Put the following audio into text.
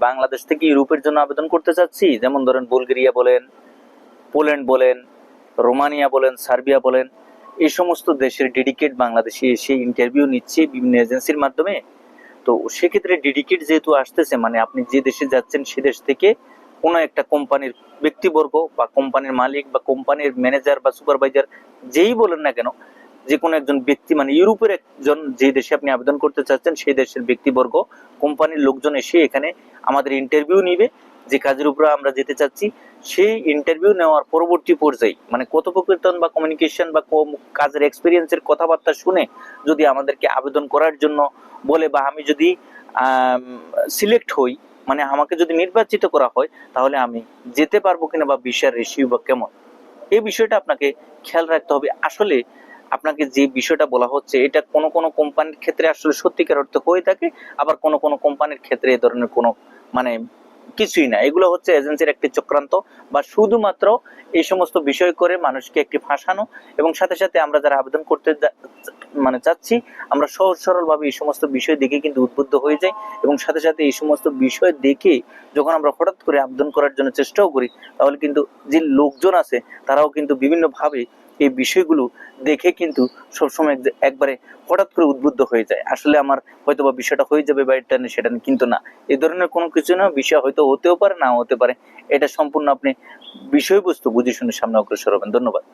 বাংলাদেশ থেকে ইউরোপের জন্য আবেদন করতে চাচ্ছি। যেমন ধরেন বুলগেরিয়া বলেন, পোল্যান্ড বলেন, রোমানিয়া বলেন, সার্বিয়া বলেন, এই সমস্ত দেশের ডেডিকেট বাংলাদেশে এসে ইন্টারভিউ নিচ্ছে বিভিন্ন এজেন্সির মাধ্যমে। তো সেক্ষেত্রে ডেডিকেট যেহেতু আসতেছে মানে আপনি যে দেশে যাচ্ছেন সে দেশ থেকে কোনো একটা কোম্পানির ব্যক্তিবর্গ বা কোম্পানির মালিক বা কোম্পানির ম্যানেজার বা সুপারভাইজার যেই বলেন না কেন যে কোনো একজন ব্যক্তি মানে ইউরোপের একজন যে দেশে আপনি আবেদন করতে চাচ্ছেন, সেই দেশের ব্যক্তিবর্গ কোম্পানির লোকজন এসে এখানে আমাদের ইন্টারভিউ নিবে। যে কাজের উপরে আমরা যেতে চাচ্ছি, সেই ইন্টারভিউ নেওয়ার পরবর্তী পর্যায়ে মানে কথোপকথন বা কমিউনিকেশন বা কাজের এক্সপিরিয়েন্সের কথাবার্তা শুনে যদি আমাদেরকে আবেদন করার জন্য বলে বা আমি যদি সিলেক্ট হই মানে আমাকে যদি নির্বাচিত করা হয়, তাহলে আমি যেতে পারব কিনা বা ভিসার রেশিও বা কেমন? এই বিষয়টা আপনাকে খেয়াল রাখতে হবে। আসলে আপনাকে যে বিষয়টা বলা হচ্ছে, এটা কোন কোন কোম্পানির ক্ষেত্রে আসলে সত্যিকার অর্থ হয়ে থাকে, আবার কোন কোন কোম্পানির ক্ষেত্রে এ ধরনের কোনো মানে কিছুই না। এগুলো হচ্ছে এজেন্সির একটি চক্রান্ত বা শুধুমাত্র এই সমস্ত বিষয় করে মানুষকে একটি ফাঁসানো এবং সাথে সাথে আমরা যারা আবেদন করতে মানে চাচ্ছি আমরা সহজ সরল ভাবে এই সমস্ত বিষয় দেখে কিন্তু উদ্বুদ্ধ হয়ে যাই এবং সাথে সাথে এই সমস্ত বিষয় দেখে যখন আমরা হঠাৎ করে আবেদন করার জন্য চেষ্টাও করি, তাহলে কিন্তু যে লোকজন আছে তারাও কিন্তু বিভিন্ন ভাবে এই বিষয়গুলো দেখে কিন্তু সবসময় একবারে হঠাৎ করে উদ্বুদ্ধ হয়ে যায়। আসলে আমার হয়তো বা বিষয়টা হয়ে যাবে বা এটা সেটা কিন্তু না। এ ধরনের কোনো কিছু না, বিষয় হয়তো হতেও পারে না হতে পারে। এটা সম্পূর্ণ আপনি বিষয়বস্তু বুঝে শুনে সামনে অগ্রসর হবেন। ধন্যবাদ।